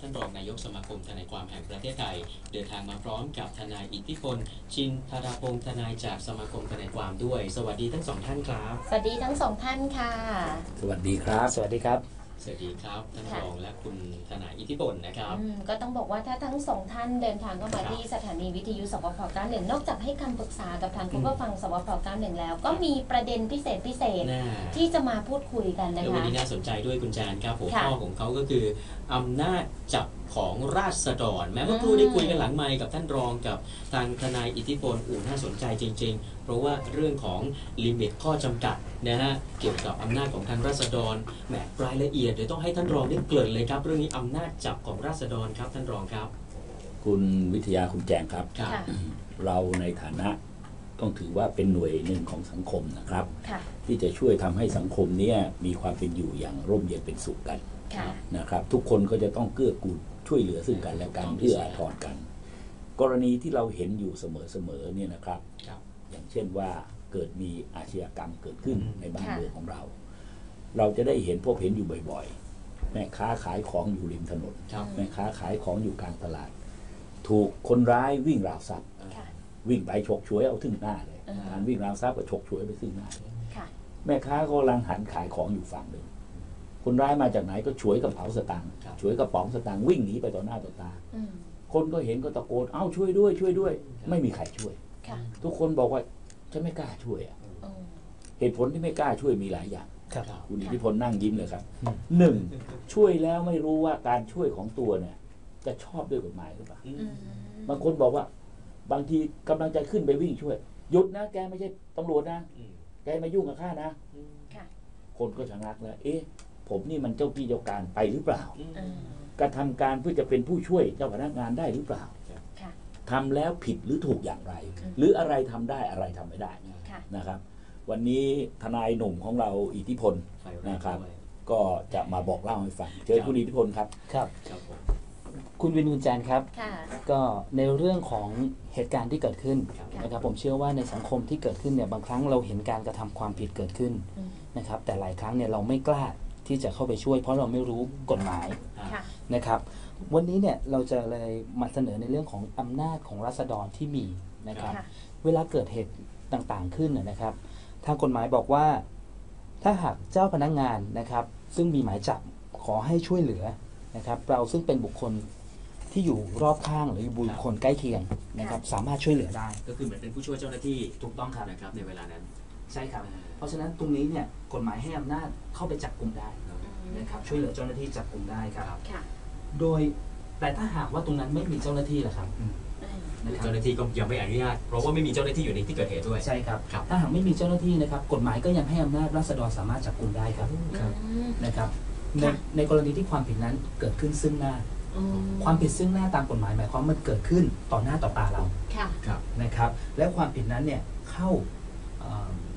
ท่านรองนายกสมาคมทนายความแห่งประเทศไทย เดินทางมาพร้อมกับทนายอิทธิพล ชินธาราพงศ์ทนายจากสมาคมทนายความด้วย สวัสดีทั้งสองท่านครับ สวัสดีทั้งสองท่านค่ะ สวัสดีครับ สวัสดีครับ สวัสดีครับท่านค่ะรองและคุณทนายอิทธิพลนะครับอืมก็ต้องบอกว่าถ้าทั้งสองท่านเดินทางเข้ามาครับที่สถานีวิทยุสวพ91นอกจากให้คำปรึกษากับทางอืคุณมผู้ฟังสวพ91แล้ว ก็มีประเด็นพิเศษพิเศษน่าที่จะมาพูดคุยกันนะแล้ววันคะนี้น่าสนใจด้วยคุณจานครับหัวค่ะข้อของเขาก็คืออำนาจจับ ของราษฎร แม้ว่าครู่ได้คุยกันหลังไมค์กับท่านรองกับทางทนายอิทธิพลอู่น่าสนใจจริง ๆ เพราะว่าเรื่องของลิมิตข้อจำกัดนะฮะเกี่ยวกับอำนาจของทางราษฎรแหมรายละเอียดเดี๋ยวต้องให้ท่านรองได้เกริ่นเลยครับ เรื่องนี้อำนาจจับของราษฎรครับท่านรองครับ คุณวิทยาคุณแจงครับครับค่ะเราในฐานะต้องถือว่าเป็นหน่วยหนึ่งของสังคมนะครับค่ะที่จะช่วยทำให้สังคมเนี้มีความเป็นอยู่อย่างร่มเย็นเป็นสุขกันค่ะนะครับ ทุกคนก็จะต้องเกื้อกูล ช่วยเหลือซึ่งกันและกันเพื่ออาทรกัน กรณีที่เราเห็นอยู่เสมอๆเนี่ยนะครับครับอย่างเช่นว่าเกิดมีอาชญากรรมเกิดขึ้นอืมในบ้านค่ะเมืองของเรา เราจะได้เห็นพบเห็นอยู่บ่อยๆ แม่ค้าขายของอยู่ริมถนนครับแม่ค้าขายของอยู่กลางตลาด ถูกคนร้ายวิ่งราวทรัพย์ค่ะวิ่งไปฉกฉวยเอาถึงหน้าเลยอ่าการวิ่งราวทรัพย์ก็ฉกฉวยไปซึ่งหน้าเลยค่ะแม่ค้าก็กำลังหันขายของอยู่ฝั่งหนึ่ง คนร้ายมาจากไหนก็ฉวยกระเป๋าสตางค์ครับฉวยกระป๋องสตางค์วิ่งหนีไปต่อหน้าต่อตาอืมคนก็เห็นก็ตะโกนเอ้าช่วยด้วยช่วยด้วย ไม่มีใครช่วยค่ะทุกคนบอกว่าฉันไม่กล้าช่วยอะอืมเหตุผลที่ไม่กล้าช่วยมีหลายอย่างครับครับคุณอิค่ะทธิพลนั่งยิ้มเลยครับอืมหนึ่งช่วยแล้วไม่รู้ว่าการช่วยของตัวเนี่ย จะชอบด้วยกฎหมายหรือเปล่าอือืมมบางคนบอกว่า บางทีกำลังจะขึ้นไปวิ่งช่วยหยุดนะแกไม่ใช่ตำรวจนะอืมแกมายุ่งกับข้านะอืมค่ะคนก็ชะงักแล้ว เอ๊ะ ผมนี่มันเจ้าที่เจ้าการไปหรือเปล่าอืมอืมกระทำการเพื่อจะเป็นผู้ช่วยเจ้าพนักงานได้หรือเปล่าค่ะทำแล้วผิดหรือถูกอย่างไรอืมหรืออะไรทำได้อะไรทำไม่ได้ค่ะนะครับ วันนี้ทนายหนุ่มของเราอิทธิพลไฟแรงนะครับด้วยก็จะมาบอกเล่าให้ฟังเชิญคุณอิทธิพลครับครับครับผมคุณวินคุณแจนครับค่ะก็ในเรื่องของเหตุการณ์ที่เกิดขึ้นครับนะครับผมเชื่อว่าในสังคมที่เกิดขึ้นเนี่ยบางครั้งเราเห็นการกระทำความผิดเกิดขึ้นอืมนะครับแต่หลายครั้งเนี่ยเราไม่กล้า ที่จะเข้าไปช่วย เพราะเราไม่รู้กฎหมายค่ะ นะครับ วันนี้เนี่ยเราจะเลยมาเสนอในเรื่องของอำนาจของรัษฎรที่มีนะครับ ค่ะ เวลาเกิดเหตุต่างๆขึ้นนะนะครับ ทางกฎหมายบอกว่า ถ้าหากเจ้าพนักงานนะครับ ซึ่งมีหมายจับขอให้ช่วยเหลือนะครับ เราซึ่งเป็นบุคคลที่อยู่รอบข้างหรือบุคคลใกล้เคียงนะครับ สามารถช่วยเหลือได้ ก็คือเหมือนเป็นผู้ช่วยเจ้าหน้าที่ถูกต้องครับนะครับในเวลานั้นใช่ครับ เพราะฉะนั้นตรงนี้เนี่ยกฎหมายให้อำนาจเข้าไปจับกลุ่มได้นะครับช่วยเหลือเจ้าหน้าที่จับกลุ่มได้ครับ ค่ะโดยแต่ถ้าหากว่าตรงนั้นไม่มีเจ้าหน้าที่ล่ะครับอืมนะครับเจ้าหน้าที่ก็ยังไม่อนุญาตเพราะว่าไม่มีเจ้าหน้าที่อยู่ในที่เกิดเหตุด้วย ใช่ครับ ครับ ถ้าหากไม่มีเจ้าหน้าที่นะครับ กฎหมายก็ยังให้อำนาจราษฎรสามารถจับกลุ่มได้ครับครับอืม นะครับในค่ะ ในกรณีที่ความผิดนั้นเกิดขึ้นซึ่งหน้า อืมความผิดซึ่งหน้าตามกฎหมายหมายความว่ามันเกิดขึ้นต่อหน้าต่อตาเราค่ะครับนะครับ และความผิดนั้นเนี่ยเข้าเอ่อ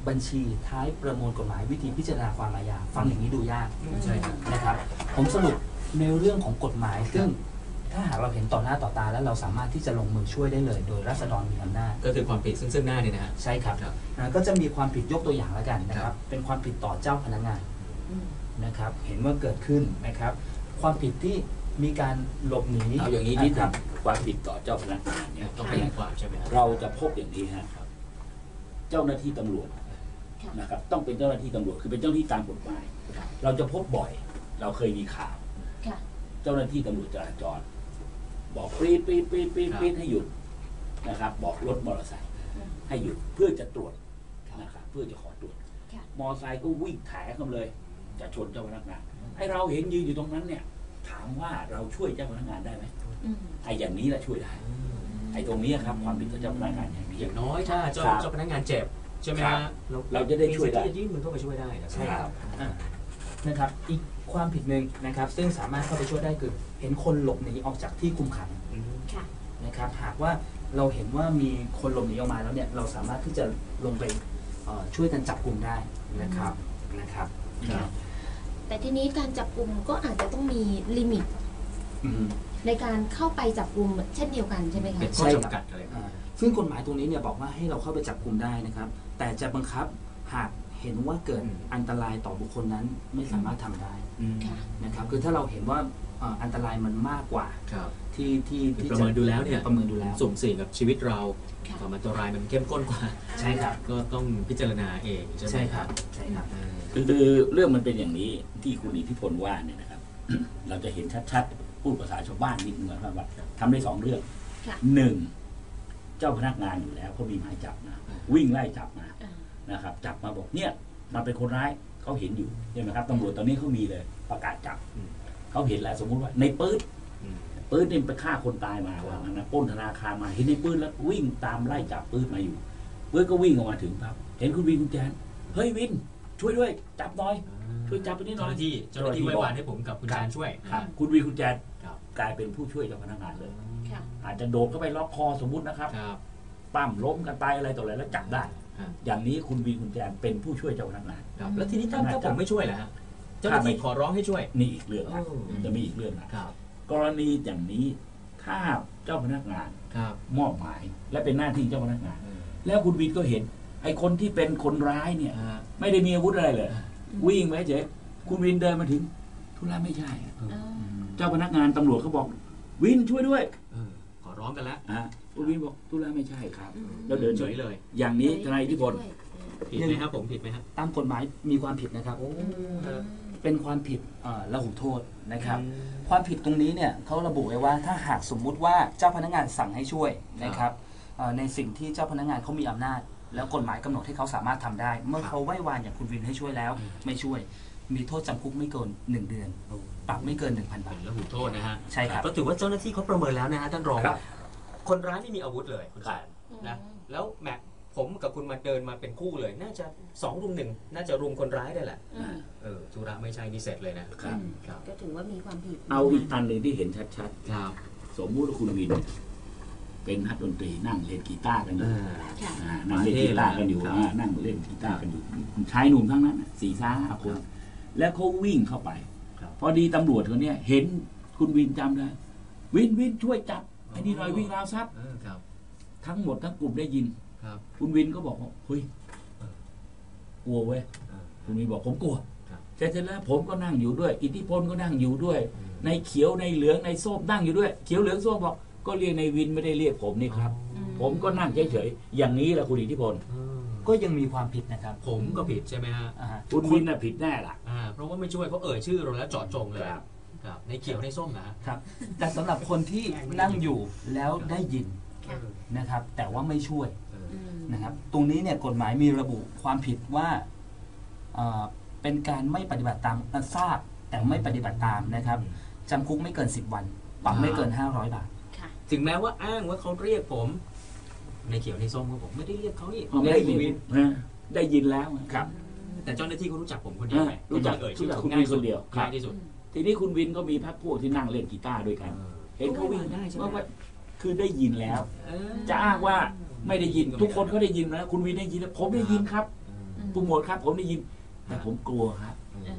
บัญชีท้ายประมวลกฎหมายวิธีพิจารณาความอาญาฟังอย่างนี้ดูยากใช่ครับนะครับ ผมสรุปในเรื่องของกฎหมาย ซึ่งถ้าหากเราเห็นต่อหน้าต่อตา แล้วเราสามารถที่จะลงมือช่วยได้เลย โดยรัษฎรมีอำนาจก็คือความผิดซึ่งซึ่งหน้าเนี่ยนะฮะใช่ครับครับอ่าก็จะมีความผิดยกตัวอย่างแล้วกันนะคครัรับบเป็นความผิดต่อเจ้าพนักงานอืมนะครับ เห็นว่าเกิดขึ้นนะครับ ความผิดที่มีการหลบหนีเอาอย่างนี้นิดคนึรังความผิดต่อเจ้าพนักงานเนี่ยต้องขยายความใช่ไหมฮะเราจะพบอย่างนี้ฮะเจ้าหน้าที่ตำรวจค่ะ นะครับต้องเป็นเจ้าหน้าที่ตำรวจคือเป็นเจ้าหน้าที่ตามกฎหมาย เราจะพบบ่อย เราเคยมีข่าว ค่ะ เจ้าหน้าที่ตำรวจจราจร บอกปี๊ดปี๊ดปี๊ดปี๊ดปี๊ดให้หยุดนะครับ บอกรถมอเตอร์ไซค์อืมให้หยุดเพื่อจะตรวจนะครับเพื่อจะขอตรวจ ค่ะ มอเตอร์ไซค์ก็วิ่งแถกันเลย จะชนเจ้าพนักงานให้เราเห็นยืนอยู่ตรงนั้นเนี่ย ถามว่าเราช่วยเจ้าพนักงานได้ไหมอืม ไอ้อย่างนี้แหละช่วยได้ ไอ้ตรงนี้ครับความผิดต่อเจ้าพนักงานอย่างนี้ อย่างน้อยถ้าเจ้าครับ เจ้าพนักงานเจ็บ ใช่ไหมครัฮะบเราจะได้ช่วยได้ มีสิทธิ์ที่จะยื่นมือเข้าไปช่วยได้นะใช่ครับ อะนะครับอีกความผิดหนึ่งนะครับ ซึ่งสามารถเข้าไปช่วยได้คือเห็นคนหลบหนีออกจากที่คุมขังอืมค่ะ นะครับ หากว่าเราเห็นว่ามีคนหลบหนีออกมาแล้วเนี่ยเราสามารถที่จะลงไปเอ่อช่วยกันจับกลุ่มได้นะครับนะครับครับ แต่ทีนี้การจับกลุ่มก็อาจจะต้องมีลิมิตอืม ในการเข้าไปจับกลุ่มเช่นเดียวกันใช่ไหมคะ เป็นข้อใช่ครับจำกัดอะไรอ่า ซึ่งกฎหมายตรงนี้เนี่ยบอกว่าให้เราเข้าไปจับกลุ่มได้นะครับ แต่จะบังคับหากเห็นว่าเกิดอันตรายต่อบุคคลนั้นไม่สามารถทำได้อืมค่ะนะครับ คือถ้าเราเห็นว่าเอ่ออันตรายมันมากกว่าครับที่ที่ที่ประเมินดูแล้วเนี่ยประเมินดูแล้วสุ่มเสี่ยงกับชีวิตเราค่ะความอันตรายมันเข้มข้นกว่า ใช่ครับ ก็ต้องพิจารณาเองใช่ไหมใช่ครับใช่ครับเออคือเรื่องมันเป็นอย่างนี้ที่คุณอิทธิพลว่าเนี่ยนะครับ เราจะเห็นชัดๆพูดภาษาชาวบ้านนิดนึงนะครับว่าทำได้สองเรื่องค่ะหนึ่ง เจ้าพนักงานอยู่แล้วเขามีหมายจับมาวิ่งไล่จับมาอ่านะครับ จับมาบอกเนี่ย มันเป็นคนร้ายเขาเห็นอยู่ใช่ไหมครับตำรวจตอนนี้เขามีเลย ประกาศจับเขาเห็นแล้วสมมุติว่าในปื๊ดอืมปื๊ดเนี่ยไปฆ่าคนตายมาว่างั้นนะปล้นธนาคารมาเห็นในปื๊ดแล้ววิ่งตามไล่จับปื๊ดมาอยู่ปื๊ดก็วิ่งออกมาถึงครับ เห็นคุณวินคุณแจนเฮ้ยวิน ช่วยด้วย จับหน่อยช่วยจับไปนิดหน่เจ้าอยหน้าที่เจ้าหน้าที่ไว้วานให้ผมกับคุณแจนช่วยครับคุณวีคุณแจนครับ กลายเป็นผู้ช่วยเจ้าพนักงานเลย ค่ะ อาจจะโดดเข้าไปล็อกคอสมมุตินะครับ ครับ ปั้มล้มกันตายอะไรต่ออะไรแล้วจับได้ครับอย่างนี้คุณวีคุณแจนเป็นผู้ช่วยเจ้าพนักงาน ครับ แล้วทีนี้ถ้าน่าจะถ้าผมไม่ช่วยล่ะฮะเจ้าหน้าที่ขอร้องให้ช่วย นี่อีกเรื่องนะโอ้จะมีอีกเรื่องนะครับ กรณีอย่างนี้ถ้าเจ้าพนักงานครับมอบหมาย และเป็นหน้าที่เจ้าพนักงานแล้วคุณวินก็เห็น ไอ้คนที่เป็นคนร้ายเนี่ยอ่าไม่ได้มีอาวุธอะไรเลย อ่า วิ่งไปเฉยคุณวินเดินมาถึง ธุระไม่ใช่อะอ่า เจ้าพนักงานตำรวจเขาบอก วินช่วยด้วยเออขอร้องกันแล้วอะคุณวินบอกธุระไม่ใช่ครับอืมแล้วเดินเฉเฉยยเลย อย่างนี้ทนายอิทธิพลผิดไหมครับผมผิดไหมครับตามกฎหมายมีความผิดนะครับโอ้อืมเป็นความผิดเอ่อละหุโทษนะครับ ความผิดตรงนี้เนี่ยเขาระบุไว้ว่าถ้าหากสมมุติว่าเจ้าพนักงานสั่งให้ช่วยนะครับเอ่อในสิ่งที่เจ้าพนักงานเขามีอำนาจ แล้วกฎหมายกำหนดให้เขาสามารถทำได้ เมื่อเขาไหว้วานอย่างคุณวินให้ช่วยแล้ว ไม่ช่วย มีโทษจำคุกไม่เกินหนึ่งเดือน ปรับไม่เกิน 1,000 บาทแล้วหูโทษนะฮะใช่ครับ ก็ถือว่าเจ้าหน้าที่เขาประเมินแล้วนะฮะท่านรองครับคนร้ายไม่มีอาวุธเลยคุณแจนอืมนะแล้วแหมผมกับคุณมาเดินมาเป็นคู่เลย น่าจะสองรุมหนึ่งน่าจะรุมคนร้ายได้แหละอืมเออธุระไม่ใช่นี่เสร็จเลยนะครับ ครับ ก็ถือว่ามีความผิดเอาอีกอันหนึ่งที่เห็นชัดครับ ๆ สมมุติว่าคุณวิน เป็นนักดนตรีนั่งเล่นกีตาร์กันอยู่ค่ะ อ่านั่งเล่นกีตาร์กันอยู่ครับ อ่านั่งเล่นกีตาร์กันอยู่ชายหนุ่มทั้งนั้นน่ะสี่ซ้าห้าคน แล้วเขาวิ่งเข้าไปครับพอดีตำรวจคนเนี้ยเห็นคุณวินจำได้ วินวินช่วยจับไอ้นี่หน่อยวิ่งราวทรัพย์เออครับทั้งหมดทั้งกลุ่มได้ยินครับคุณวินก็บอกว่าเฮ้ยเออกลัวเว้ยเออคุณวินบอกผมกลัวครับเสร็จแล้วผมก็นั่งอยู่ด้วย อิทธิพลก็นั่งอยู่ด้วยอืมในเขียวในเหลืองในส้มนั่งอยู่ด้วย เขียวเหลืองส้มบอกก็เรียกในวินไม่ได้เรียกผมนี่ครับอืมผมก็นั่งเฉยๆอย่างนี้แหละคุณอิทธิพลเออ ก็ยังมีความผิดนะครับ ผมก็ผิดใช่ไหมฮะอ่าฮะคุณวินน่ะผิดแน่ล่ะ อ่าเพราะว่าไม่ช่วยเขาเอ่ยชื่อเราแล้วเจาะจงเลยครับ ครับในเขียวในส้มนะฮะครับ แต่สำหรับคนที่นั่งอยู่แล้วได้ยินค่ะนะครับ แต่ว่าไม่ช่วยเออ อืมนะครับ ตรงนี้เนี่ยกฎหมายมีระบุความผิดว่าเอ่อเป็นการไม่ปฏิบัติตามเอ่อทราบแต่ไม่ปฏิบัติตามนะครับจำคุกไม่เกิน 10 วันปรับไม่เกิน 500 บาท ค่ะ ถึงแม้ว่าอ้างว่าเขาเรียกผม ในเขียวในส้มก็บอกไม่ได้เรียกเขานี่ไม่ได้คุยิณนวินนะได้ยินแล้วครับ แต่เจ้าหน้าที่เขารู้จักผมคนเดียวไงรู้จักเอ่ยรู้ชื่อจักผมคุณง่ายวินคนเดียวครับง่ายที่สุด ทีนี้คุณวินก็มีพักพวกที่นั่งเล่นกีตาร์ด้วยกัน เห็นเขาวิ่งได้ใช่ไหมว่าว่าคือได้ยินแล้วเออจะอ้างว่าไม่ได้ยิน ทุกคนเขาได้ยินนะคุณวินได้ยินแล้วผมได้ยินครับอืมผู้หมวดครับ ผมได้ยิน แต่ผมกลัวครับเออ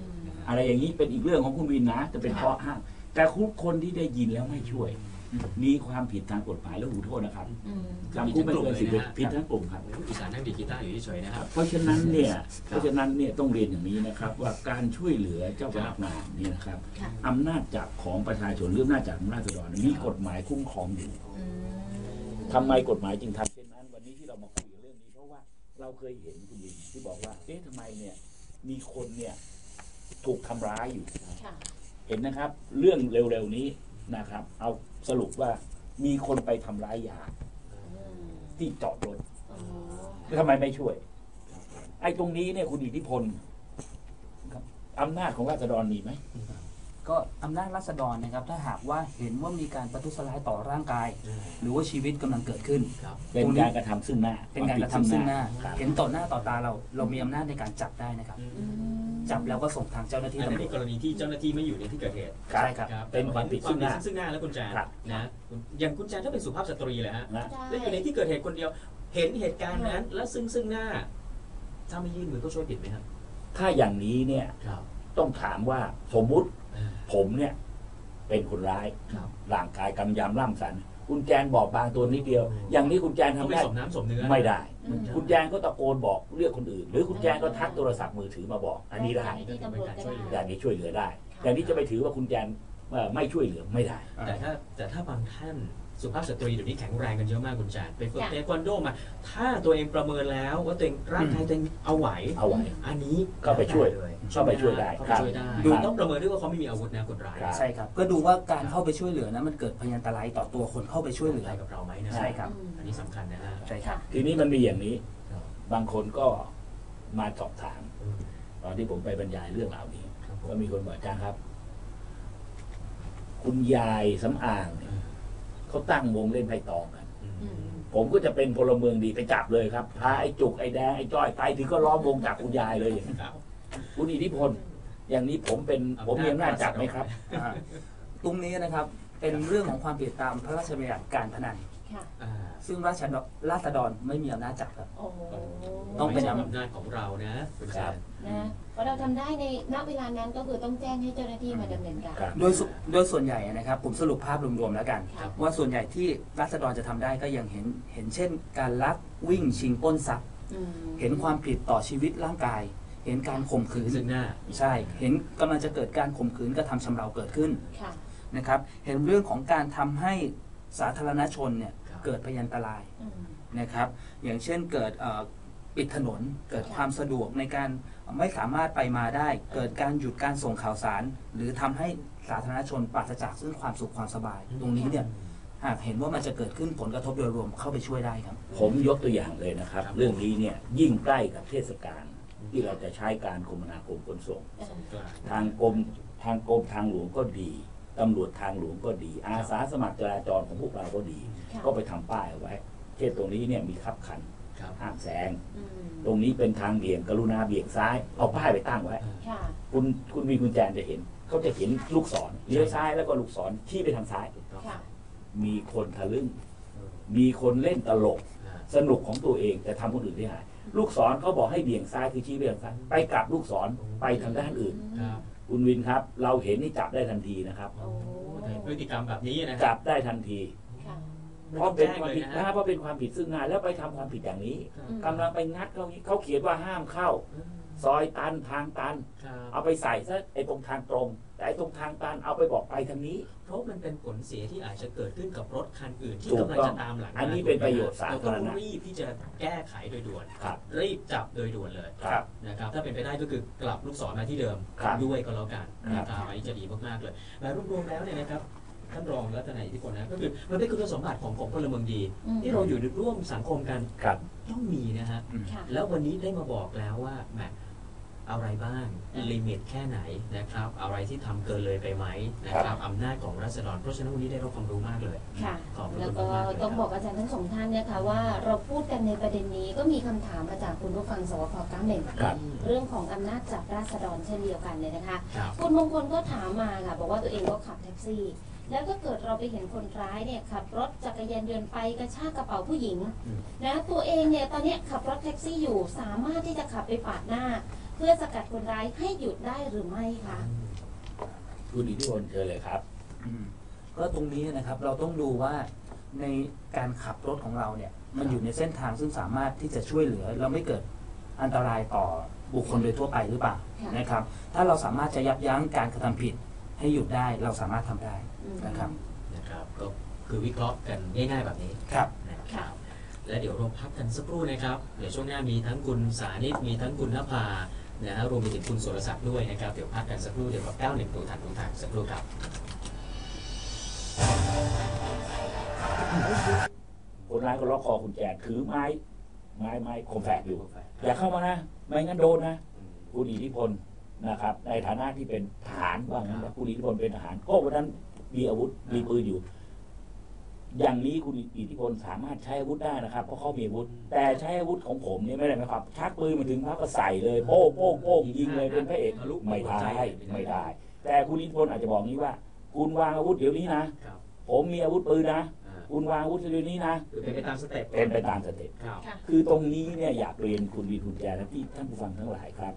อะไรอย่างนี้เป็นอีกเรื่องของคุณวินนะ จะเป็นข้ออ้างแต่คุณคนที่ได้ยินแล้วไม่ช่วย มีความผิดทางกฎหมายและหูโทษนะครับอืม จำคุกไม่เกินสิบปีผิดทั้งกลุ่มครับอุตส่าห์นั่งดีดกีตาร์อยู่เฉยๆนะครับ เพราะฉะนั้นเนี่ยเพราะฉะนั้นเนี่ยต้องเรียนอย่างนี้นะครับ ว่าการช่วยเหลือเจ้าพนักงานนี่นะครับค่ะ อำนาจจับของประชาชนหรืออำนาจจับของราษฎรมีกฎหมายคุ้มครองอยู่อืมทำไมกฎหมายจึงทำเช่นนั้น วันนี้ที่เรามาคุยเรื่องนี้เพราะว่าเราเคยเห็นคุณวินที่บอกว่าเอ๊ะทำไมเนี่ยมีคนเนี่ยถูกทำร้ายอยู่ ค่ะ เห็นนะครับ เรื่องเร็วๆนี้ นะครับ เอาสรุปว่ามีคนไปทำร้ายยามอืมที่จอดรถอ๋อแล้วทำไมไม่ช่วย ไอ้ตรงนี้เนี่ยคุณอิทธิพลครับอำนาจของราษฎรมีไหม ก็อำนาจรัษฎรนะครับ ถ้าหากว่าเห็นว่ามีการประทุษร้ายต่อร่างกาย หรือว่าชีวิตกำลังเกิดขึ้น ครับ เป็นตรงนี้การกระทำซึ่งหน้าเป็นการกระทำซึ่งหน้า ครับเห็นต่อหน้าต่อตาเรา เรามีอำนาจในการจับได้นะครับ อืมจับแล้วก็ส่งทางเจ้าหน้าที่อันนั้นตำรในวจกรณีที่เจ้าหน้าที่ไม่อยู่ในที่เกิดเหตุใช่ครับ เป็นความผิดซึ่งหน้า ซึ่งหน้าแล้วคุณแจนครับ นะอย่างคุณแจนถ้าเป็นสุภาพสตรีแหละฮะนะแล้วอยู่ในที่เกิดเหตุคนเดียว เห็นเหตุการณ์นั้นแล้วซึ่งซึ่งหน้า ถ้าไม่ยื่นมือก็ช่วยผิดไหมครับถ้าอย่างนี้เนี่ยครับ ต้องถามว่าสมมุติ ผมเนี่ย เป็นคนร้ายครับ ร่างกายกำยำล่ำสัน คุณแจนบอบบางตัวนิดเดียว อย่างนี้คุณแจนต้องทำไม่ได้สมน้ำสมเนื้อไม่ได้ อืม คุณแจนก็ตะโกนบอกเรียกคนอื่น หรือคุณแจนก็ทักโทรศัพท์มือถือมาบอก อันนี้ได้ที่ตำรวจก็ได้ อย่างนี้ช่วยเหลือได้อย่างนี้จะไปถือว่าคุณแจนเอ่อไม่ช่วยเหลือไม่ได้ แต่ถ้าแต่ถ้าบางท่าน สุภาพสตรีเดี๋ยวนี้แข็งแรงกันเยอะมากคุณจานไปฝึกค่ะเทควันโดมา ถ้าตัวเองประเมินแล้วว่าตัวเองร่างกายตัวเองเอาไหว เอาไว้อันนี้ก็ไปช่วยเลยก็ไปช่วยได้เข้าคไปรับช่วยได้ครับดูต้องประเมินด้วยว่าเขาไม่มีอาวุธนะคนร้ายครับใช่ครับ ก็ดูว่าการเข้าไปช่วยเหลือนั้นมันเกิดพยันตรายต่อตัวคนเข้าไปช่วยเหลืออะไรกับเราไหมนะใช่ครับอืมอันนี้สำคัญนะฮะใช่ครับ ทีนี้มันมีอย่างนี้ครับบางคนก็มาสอบถามอืมตอนที่ผมไปบรรยายเรื่องราวนี้ครับผก็มมีคนบอกอาจารย์ครับ คุณยายสำอางเนี่ย เขาตั้งวงเล่นไพ่ตองกันอืมอืมผมก็จะเป็นพลเมืองดีไปจับเลยครับพาไอ้จุกไอ้แดงไอ้จ้อยไปถึงก็ล้อมวงจับคุณยายเลยอย่างนี้ครับคุณอิทธิพลอย่างนี้ผมเป็นผมมีอำนาจจับไหมครับอ่าตรงนี้นะครับเป็นเรื่องของความผิดตามพระราชบัญญัติการพนันค่ะอ่า ซึ่งราชดราษฎรไม่มีอำนาจจับครับ โอ้โหต้องเป็นไม่ใช่อำอำนาจของเรานะคุณครัจาบนนะเพราะเราทำได้ในณเวลานั้นก็คือต้องแจ้งให้เจ้าหน้าที่มาดำเนินการ ครับ โดยสุโดยส่วนใหญ่นะครับ ผมสรุปภาพรวมๆแล้วกัน ครับ ว่าส่วนใหญ่ที่รัษฎรจะทำได้ก็ยังเห็นเห็นเช่น การลักวิ่งชิงปล้นทรัพย์ อืมเห็นความผิดต่อชีวิตร่างกาย เห็นการข่มขืนซึ่งหน้า ใช่ เห็นกำลังจะเกิดการข่มขืนกระทำชำเราเกิดขึ้น ค่ะ นะครับเห็นเรื่องของการทำให้สาธารณชนเนี่ยครับ เกิดพยันตรายอืมนะครับ อย่างเช่นเกิดเอ่อปิดถนนเกิดความสะดวกในการไม่สามารถไปมาได้ เกิดการหยุดการส่งข่าวสาร หรือทำให้สาธารณชนปราศจากซึ่งความสุขความสบาย ตรงนี้เนี่ยหากเห็นว่ามันจะเกิดขึ้นผลกระทบโดยรวมเข้าไปช่วยได้ครับ ผมยกตัวอย่างเลยนะครับ เรื่องนี้เนี่ยยิ่งใกล้กับเทศกาลที่เราจะใช้การคมนาคมขนส่งสงกรานต์ทางกรมทางกรมทางหลวงก็ดี ตำรวจทางหลวงก็ดี อาสาสมัครจราจรของพวกเราก็ดีค่ะก็ไปทำป้ายเอาไว้ เช่นตรงนี้เนี่ยมีขับคันครับห้ามแซงอืมตรงนี้เป็นทางเบี่ยงกรุณาเบี่ยงซ้าย เอาป้ายไปตั้งไว้ ค่ะคุณคุณมีคุณแจนจะเห็น เขาจะเห็นลูกศรเลี้ยวซ้ายแล้วก็ลูกศรชี้ไปทางซ้าย ถูกต้องค่ะมีคนทะลึ่งเออมีคนเล่นตลก อ่าสนุกของตัวเองแต่ทำคนอื่นได้หาย ลูกศรเขาบอกให้เบี่ยงซ้ายคือชี้ไปทางซ้ายไปกลับลูกศรไปทางด้านอื่นครับ คุณวินครับ เราเห็นนี่จับได้ทันทีนะครับ โอ้แต่พฤติกรรมแบบนี้นะจับได้ทันที ค่ะ เพราะเป็นความเลยผิดนะนะฮะเพราะเป็นความผิดซึ่งหน้าแล้วไปทำความผิดอย่างนี้ครับอืม กำลังไปงัดเขานี้เขาเขียนว่าห้ามเข้า ซอยตันทางตัน ครับ เอาไปใส่ซะไอ้ตรงทางตรง แต่ไอ้ตรงทางตันเอาไปบอกไปทางนี้ เพราะมันเป็นผลเสียที่อาจจะเกิดขึ้นกับรถคันอื่นที่ถูกกำลังต้องจะตามหลังมาอันนี้เป็นประโยชน์สาธารณะเต้องรีบที่จะแก้ไขโดยด่วนครับรีบจับโดยด่วนเลยครับนะครับถ้าเป็นไปได้ก็คือกลับลูกศรมาที่เดิมครับด้วยก็แล้วกันครับนะครับอันนี้จะดีมากๆเลยและรวมๆแล้วเนี่ยนะครับท่านรองรัตนายอิทธิพลนะก็คือมันเป็นคุณสมบัติของของพลเมืองดีอืมที่เราอยู่ร่วมสังคมกันครับต้องมีนะฮะค่ะแล้ววันนี้ได้มาบอกแล้วว่าแหม อะไรบ้างอืมลิมิตแค่ไหนนะครับ อะไรที่ทำเกินเลยไปไหมนะครับอำนาจของรัษฎรเพราะฉะนั้นวันนี้ได้รับความรู้มากเลยค่ะขอบคุณแล้วก็มากๆเลยครับต้องบอกอาจารย์ทั้งสองท่านเนี่ยค่ะว่าเราพูดกันในประเด็นนี้ก็มีคำถามมาจากคุณผู้ฟังสวพ91ครับเรื่องของอำนาจจับราษฎรเช่นเดียวกันเลยนะคะครับคุณมงคลก็ถามมาค่ะบอกว่าตัวเองก็ขับแท็กซี่แล้วก็เกิดเราไปเห็นคนร้ายเนี่ยขับรถจักรยานยนต์ไปกระชากกระเป๋าผู้หญิงอืมนะตัวเองเนี่ยตอนเนี้ยขับรถแท็กซี่อยู่สามารถที่จะขับไปปาดหน้า เพื่อสกัดคนร้ายให้หยุดได้หรือไม่คะคุณอิทธิพลเชิญเลยครับ อืมก็ตรงนี้นะครับเราต้องดูว่าในการขับรถของเราเนี่ย มันอยู่ในเส้นทางซึ่งสามารถที่จะช่วยเหลือ เราไม่เกิดอันตรายต่อบุคคลโดยทั่วไปหรือเปล่าค่ะ นะครับ ถ้าเราสามารถจะยับยั้งการกระทำผิดให้หยุดได้เราสามารถทำได้อืม นะครับ นะครับก็คือวิเคราะห์กันง่ายๆแบบนี้ครับ นะครับ และเดี๋ยวเราพักกันสักครู่นะครับ เดี๋ยวช่วงหน้ามีทั้งคุณสานิตมีทั้งคุณนภา นะฮะรวมไปถึงคุณสุรศักดิ์ด้วยนะครับ เดี๋ยวพักกันสักครู่เดี๋ยวกับ9หนึ่งดูทันดูทางสักครู่ครับคนร้ายก็ล็อกคอคุณแจนถือไม้ ไม้ไม้คมแฝกอยู่ อย่าเข้ามานะ ไม่งั้นโดนนะคุณอิทธิพลนะครับ ในฐานะที่เป็นทหารว่างั้นนะคุณอิทธิพลเป็นทหารก็วันนั้นมีอาวุธมีปืนอยู่ อย่างนี้คุณอิทธิพลสามารถใช้อาวุธได้นะครับเพราะเขามีอาวุธ แต่ใช้อาวุธของผมเนี่ยไม่ได้นะครับชักปืนมาถึงพักก็ใส่เลยโป้งโป้งโป้งยิงเลยเป็นพระเอกทะลุไม่หัวใจได้ไม่ได้ แต่คุณอิทธิพลอาจจะบอกนี้ว่า คุณวางอาวุธเดี๋ยวนี้นะครับผมมีอาวุธปืนนะอ่าคุณวางอาวุธเดี๋ยวนี้นะคือเป็นไปตามสเต็ปเป็นไปตามสเต็ปครับค่ะคือตรงนี้เนี่ยอยากเรียนคุณดีคุณแจและที่ท่านผู้ฟังทั้งหลายครับ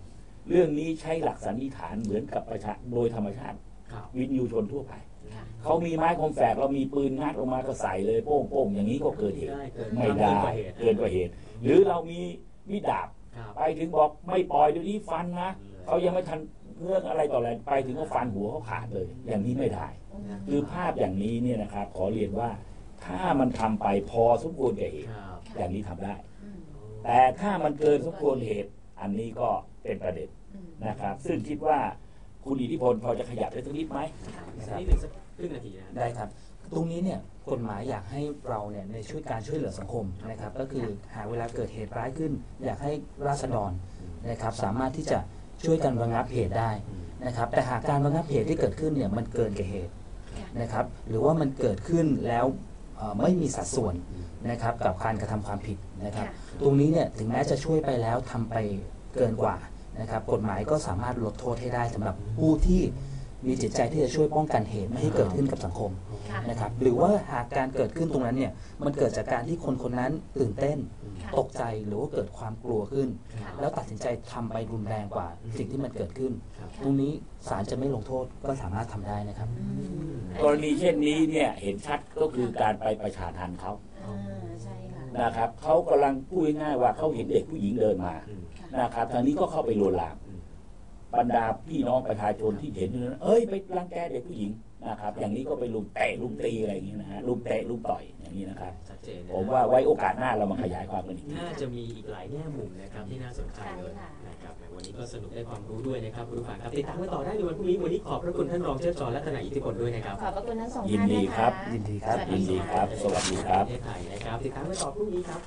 เรื่องนี้ใช้หลักสันนิษฐานเหมือนกับประชาโดยธรรมชาติครับวินยูชนทั่วไปค่ะ เขามีไม้คมแฝกเรามีปืนงัดออกมาก็ใส่เลยโป้งโป้งอย่างนี้ก็เกิดเหตุได้เกินไม่ได้เกินกว่าเหตุเกินกว่าเหตุ หรือเรามีมีดดาบครับไปถึงบอกไม่ปล่อยเดี๋ยวนี้ฟันนะเขายังไม่ทันเรื่องอะไรต่ออะไรไปถึงก็ฟันหัวเขาขาดเลย อย่างนี้ไม่ได้คือภาพอย่างนี้เนี่ยนะครับ ขอเรียนว่าถ้ามันทำไปพอสมควรแก่เหตุครับอย่างนี้ทำได้อืมแต่ถ้ามันเกินสมควรเหตุ อันนี้ก็เป็นประเด็นอืมนะครับ ซึ่งคิดว่า คุณอิทธิพลพอจะขยับได้สักนิดไหมสักนิดหนึ่งสักครึ่งนาทีนะได้ครับ ตรงนี้เนี่ยกฎหมายอยากให้เราเนี่ยในช่วยการช่วยเหลือสังคมนะครับ ก็คือหากเวลาเกิดเหตุร้ายขึ้น อยากให้ราษฎรนะครับ สามารถที่จะช่วยกันระงับเหตุได้นะครับ แต่หากการระงับเหตุที่เกิดขึ้นเนี่ยมันเกินกว่าเหตุนะครับ หรือว่ามันเกิดขึ้นแล้วเอ่อไม่มีสัดส่วนนะครับกับการกระทำความผิดนะครับ ตรงนี้เนี่ยถึงแม้จะช่วยไปแล้วทำไปเกินกว่า นะครับกฎหมายก็สามารถลดโทษให้ได้สำหรับผู้ที่มีจิตใจที่จะช่วยป้องกันเหตุไม่ให้เกิดขึ้นกับสังคมค่ะ นะครับหรือว่าหากการเกิดขึ้นตรงนั้นเนี่ยมันเกิดจากการที่คนคนนั้นตื่นเต้น ค่ะ ตกใจหรือว่าเกิดความกลัวขึ้นครับแล้วตัดสินใจทำไปรุนแรงกว่าสิ่งที่มันเกิดขึ้นครับตรงนี้ศาลจะไม่ลงโทษก็สามารถทำได้นะครับ อืมกรณีเช่นนี้เนี่ยเห็นชัดก็คือการไปประชาทันเขาอ่าใช่ค่ะนะครับเขากำลังพูดง่ายๆว่าเขาเห็นเด็กผู้หญิงเดินมาอืม นะครับทางนี้ก็เข้าไปลวนลามอืมบรรดาพี่น้องประชาชนที่เห็นอยู่นั้นเอ้ยไปรังแกเด็กผู้หญิงนะครับ อย่างนี้ก็ไปลุมเตะลุมตีอะไรอย่างนี้นะฮะลุมเตะลุมต่อยอย่างนี้นะครับ ชัดเจนนะผมว่าไว้โอกาสหน้าเรามาขยายความกันอีกที น่าจะมีอีกหลายแง่มุมนะครับที่น่าสนใจเลยใช่ค่ะนะครับในวันนี้ก็สนุกได้ความรู้ด้วยนะครับคุณผู้ฟังครับติดตามกันต่อได้ในวันพรุ่งนี้วันนี้ขอบพระคุณท่านรองเจ้าจอและทนายอิทธิพลด้วยนะครับขอบพระคุณทั้งสองยินท่านดีนะคะครับ ยินดีครับสวัสยินดีครับะสวัสดีครับ ประเทศไทยนะครับติดตามกันต่อพรุ่งนี้ครับ